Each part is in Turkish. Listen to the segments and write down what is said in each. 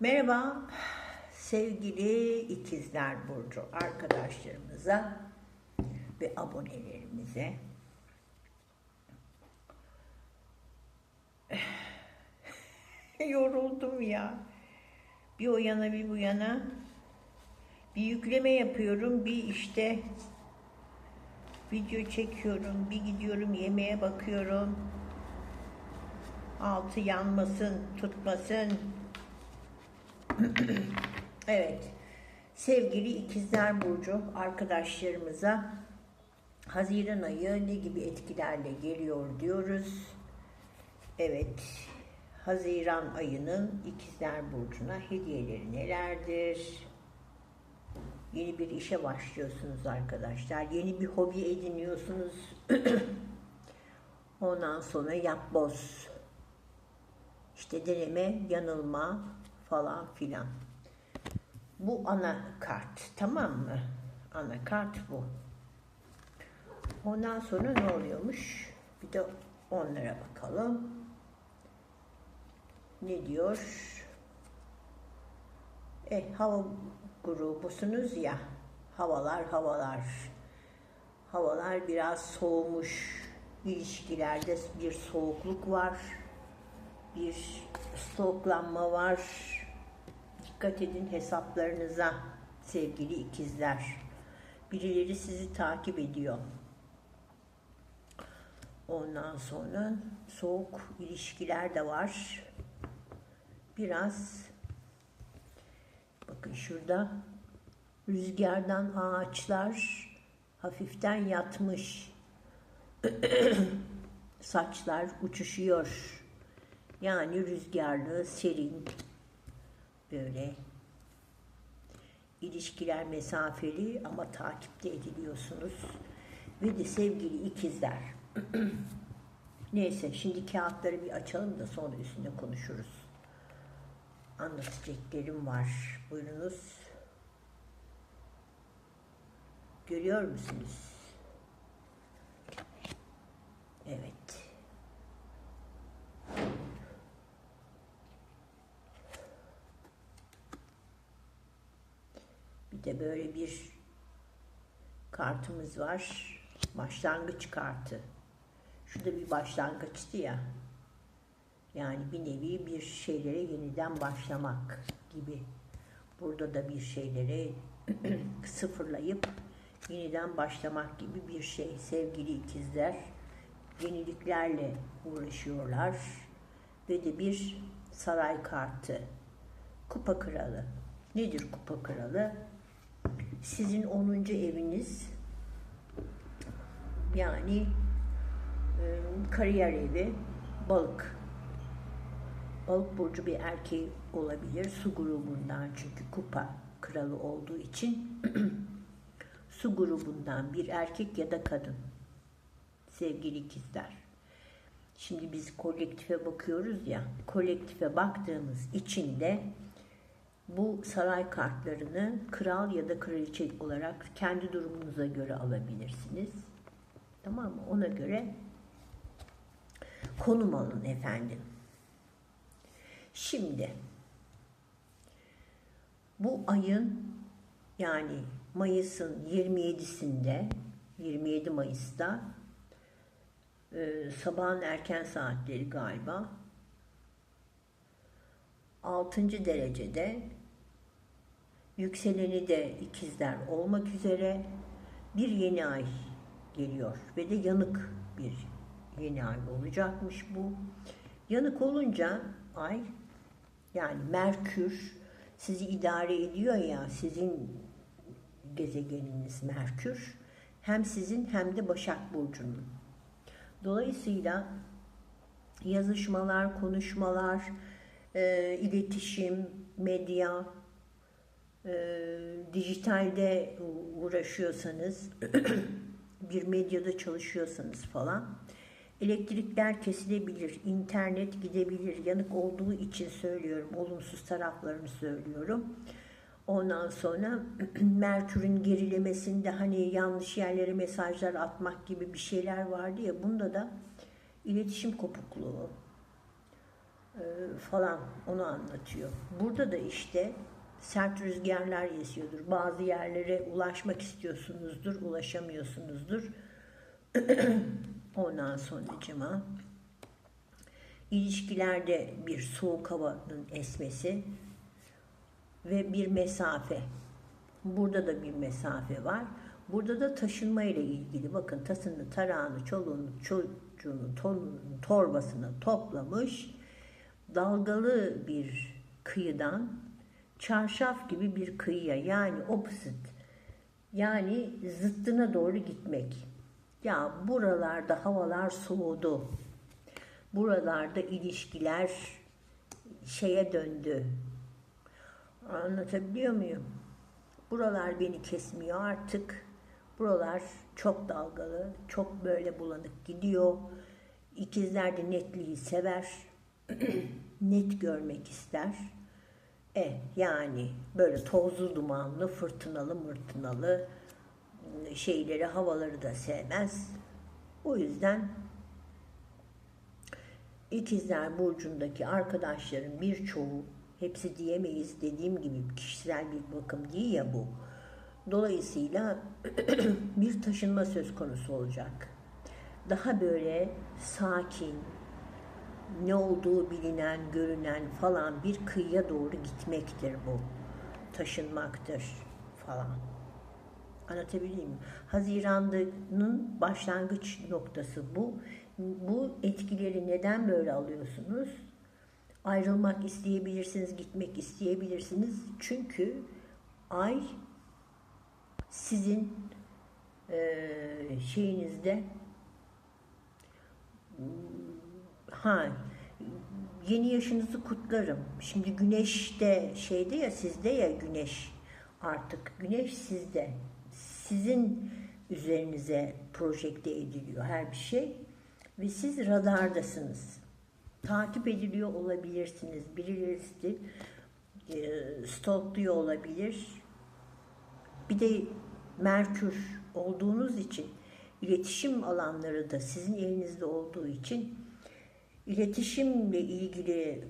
Merhaba sevgili ikizler burcu arkadaşlarımıza ve abonelerimize. Yoruldum ya. Bir o yana bir bu yana. Bir yükleme yapıyorum, bir işte video çekiyorum, bir gidiyorum yemeğe bakıyorum. Altı yanmasın, tutmasın. evet. Sevgili ikizler burcu arkadaşlarımıza Haziran ayı ne gibi etkilerle geliyor diyoruz. Evet. Haziran ayının ikizler burcuna hediyeleri nelerdir? Yeni bir işe başlıyorsunuz arkadaşlar. Yeni bir hobi ediniyorsunuz. Ondan sonra yapboz. İşte deneme, yanılma falan filan. Bu ana kart. Tamam mı? Ana kart bu. Ondan sonra ne oluyormuş? Bir de onlara bakalım. Ne diyor? E, hava grubusunuz ya. Havalar havalar. Havalar biraz soğumuş. İlişkilerde bir soğukluk var. Bir stoklanma var. Dikkat edin hesaplarınıza sevgili ikizler. Birileri sizi takip ediyor. Ondan sonra soğuk ilişkiler de var. Biraz bakın şurada rüzgardan ağaçlar hafiften yatmış. Saçlar uçuşuyor. Yani rüzgarlı, serin böyle ilişkiler mesafeli ama takipte ediliyorsunuz. Ve de sevgili ikizler. Neyse şimdi kağıtları bir açalım da sonra üstünde konuşuruz. Anlatacaklarım var. Buyurunuz. Görüyor musunuz? Evet. Bir böyle bir kartımız var. Başlangıç kartı. Şurada bir başlangıçtı ya. Yani bir nevi bir şeylere yeniden başlamak gibi. Burada da bir şeyleri sıfırlayıp yeniden başlamak gibi bir şey. Sevgili ikizler yeniliklerle uğraşıyorlar. Ve de bir saray kartı. Kupa kralı. Nedir kupa kralı? Sizin 10. eviniz yani e, kariyer evi balık. Balık burcu bir erkeği olabilir. Su grubundan çünkü kupa kralı olduğu için su grubundan bir erkek ya da kadın. Sevgili ikizler. Şimdi biz kolektife bakıyoruz ya. Kolektife baktığımız için de bu saray kartlarını kral ya da kraliçe olarak kendi durumunuza göre alabilirsiniz. Tamam mı? Ona göre konum alın efendim. Şimdi bu ayın yani Mayıs'ın 27'sinde 27 Mayıs'ta e, sabahın erken saatleri galiba 6. derecede yükseleni de ikizler olmak üzere bir yeni ay geliyor ve de yanık bir yeni ay olacakmış bu. Yanık olunca ay yani Merkür sizi idare ediyor ya sizin gezegeniniz Merkür hem sizin hem de Başak Burcu'nun. Dolayısıyla yazışmalar, konuşmalar, e, iletişim, medya, e, dijitalde uğraşıyorsanız, bir medyada çalışıyorsanız falan elektrikler kesilebilir, internet gidebilir. Yanık olduğu için söylüyorum, olumsuz taraflarını söylüyorum. Ondan sonra Merkür'ün gerilemesinde hani yanlış yerlere mesajlar atmak gibi bir şeyler vardı ya bunda da iletişim kopukluğu, falan onu anlatıyor. Burada da işte sert rüzgarlar esiyordur. Bazı yerlere ulaşmak istiyorsunuzdur, ulaşamıyorsunuzdur. Ondan sonracıma ilişkilerde bir soğuk havanın esmesi ve bir mesafe. Burada da bir mesafe var. Burada da taşınma ile ilgili bakın tasını, tarağını, çoluğunu, çocuğunu, torbasını toplamış dalgalı bir kıyıdan çarşaf gibi bir kıyıya yani opposite yani zıttına doğru gitmek. Ya buralarda havalar soğudu. Buralarda ilişkiler şeye döndü. Anlatabiliyor muyum? Buralar beni kesmiyor artık. Buralar çok dalgalı, çok böyle bulanık gidiyor. İkizler de netliği sever. Net görmek ister. E yani böyle tozlu dumanlı, fırtınalı, mırtınalı şeyleri, havaları da sevmez. O yüzden İkizler Burcu'ndaki arkadaşların birçoğu, hepsi diyemeyiz dediğim gibi kişisel bir bakım değil ya bu. Dolayısıyla bir taşınma söz konusu olacak. Daha böyle sakin, ne olduğu bilinen, görünen falan bir kıyıya doğru gitmektir bu. Taşınmaktır falan. Anlatabileyim mi? Haziran'ın başlangıç noktası bu. Bu etkileri neden böyle alıyorsunuz? Ayrılmak isteyebilirsiniz, gitmek isteyebilirsiniz. Çünkü ay sizin e, şeyinizde ha yeni yaşınızı kutlarım. Şimdi güneş de şeyde ya sizde ya güneş artık güneş sizde. Sizin üzerinize projekte ediliyor her bir şey ve siz radardasınız. Takip ediliyor olabilirsiniz. Birileri sizi e, stalkluyor olabilir. Bir de Merkür olduğunuz için iletişim alanları da sizin elinizde olduğu için iletişimle ilgili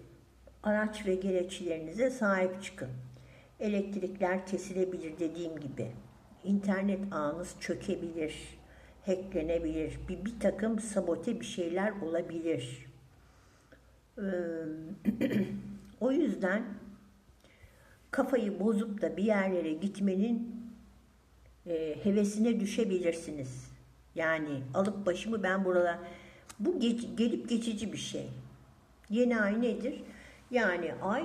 araç ve gereçlerinize sahip çıkın. Elektrikler kesilebilir dediğim gibi. İnternet ağınız çökebilir, hacklenebilir. Bir, bir takım sabote bir şeyler olabilir. Ee, o yüzden kafayı bozup da bir yerlere gitmenin e, hevesine düşebilirsiniz. Yani alıp başımı ben burada bu geç, gelip geçici bir şey. Yeni ay nedir? Yani ay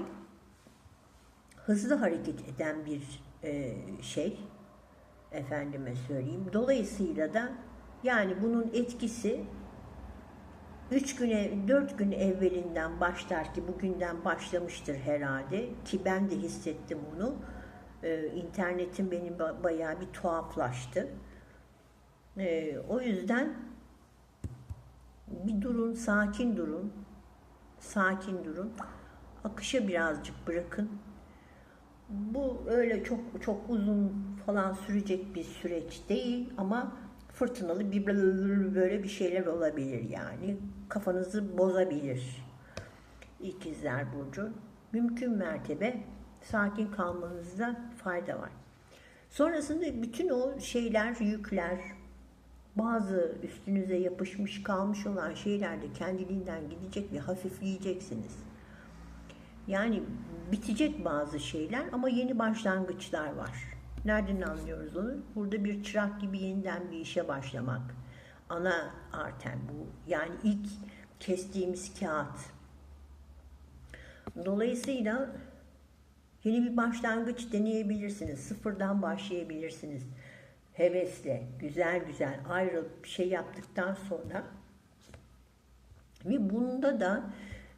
hızlı hareket eden bir e, şey. Efendime söyleyeyim. Dolayısıyla da yani bunun etkisi 3 güne 4 gün evvelinden başlar ki bugünden başlamıştır herhalde ki ben de hissettim bunu. Ee, internetim benim bayağı bir tuhaflaştı. Ee, o yüzden bir durun, sakin durun. Sakin durun. Akışa birazcık bırakın. Bu öyle çok çok uzun falan sürecek bir süreç değil ama fırtınalı bir böyle bir şeyler olabilir yani. Kafanızı bozabilir. İkizler Burcu. Mümkün mertebe sakin kalmanızda fayda var. Sonrasında bütün o şeyler, yükler, bazı üstünüze yapışmış kalmış olan şeyler de kendiliğinden gidecek ve hafifleyeceksiniz. Yani bitecek bazı şeyler ama yeni başlangıçlar var. Nereden anlıyoruz onu? Burada bir çırak gibi yeniden bir işe başlamak. Ana artem bu. Yani ilk kestiğimiz kağıt. Dolayısıyla yeni bir başlangıç deneyebilirsiniz. Sıfırdan başlayabilirsiniz. Hevesle, güzel güzel ayrılıp bir şey yaptıktan sonra ve bunda da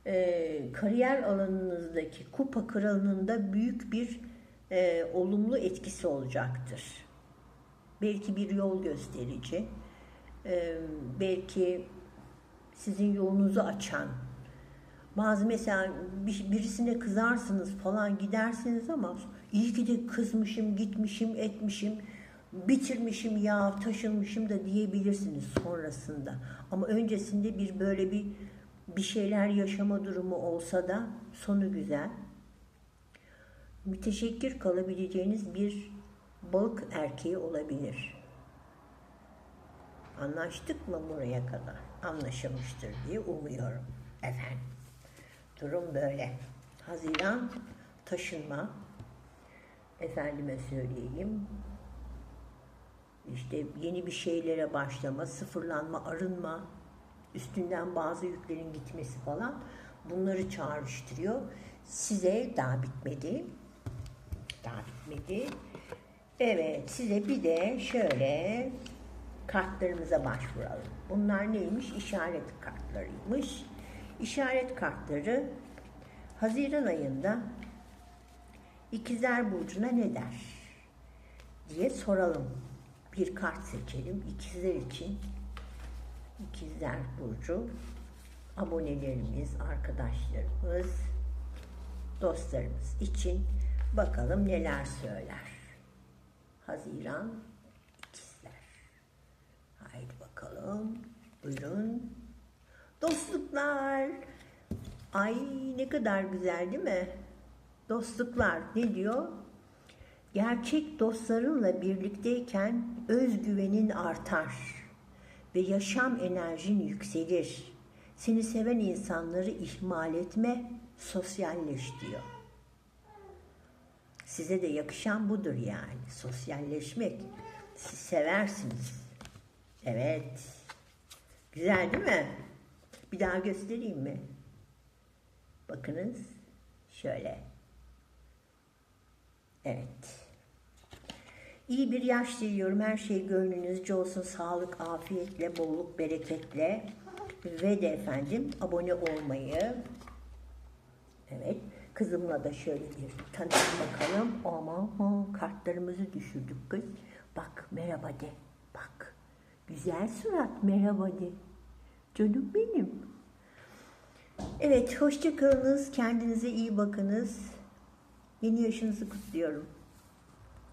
e, kariyer alanınızdaki kupa kralının büyük bir e, olumlu etkisi olacaktır. Belki bir yol gösterici, e, belki sizin yolunuzu açan, bazı mesela birisine kızarsınız falan gidersiniz ama iyi ki de kızmışım, gitmişim, etmişim, bitirmişim ya, taşınmışım da diyebilirsiniz sonrasında. Ama öncesinde bir böyle bir bir şeyler yaşama durumu olsa da sonu güzel. Müteşekkir kalabileceğiniz bir balık erkeği olabilir. Anlaştık mı buraya kadar? Anlaşılmıştır diye umuyorum. Efendim. Durum böyle. Haziran taşınma. Efendime söyleyeyim. İşte yeni bir şeylere başlama, sıfırlanma, arınma, üstünden bazı yüklerin gitmesi falan bunları çağrıştırıyor. Size daha bitmedi. Daha bitmedi. Evet, size bir de şöyle kartlarımıza başvuralım. Bunlar neymiş? İşaret kartlarıymış. İşaret kartları Haziran ayında İkizler Burcu'na ne der? diye soralım. Bir kart seçelim. İkizler için İkizler Burcu abonelerimiz, arkadaşlarımız, dostlarımız için bakalım neler söyler. Haziran İkizler. Haydi bakalım. Buyurun. Dostluklar. Ay ne kadar güzel değil mi? Dostluklar ne diyor? Gerçek dostlarınla birlikteyken özgüvenin artar ve yaşam enerjin yükselir. Seni seven insanları ihmal etme, sosyalleş diyor. Size de yakışan budur yani, sosyalleşmek. Siz seversiniz. Evet. Güzel değil mi? Bir daha göstereyim mi? Bakınız. Şöyle. Evet. İyi bir yaş diliyorum. Her şey gönlünüzce olsun. Sağlık, afiyetle, bolluk, bereketle. Ve de efendim abone olmayı. Evet. Kızımla da şöyle bir tanışın bakalım. Aman kartlarımızı düşürdük kız. Bak merhaba de. Bak. Güzel surat merhaba de. Canım benim. Evet, hoşça kalınız. Kendinize iyi bakınız. Yeni yaşınızı kutluyorum.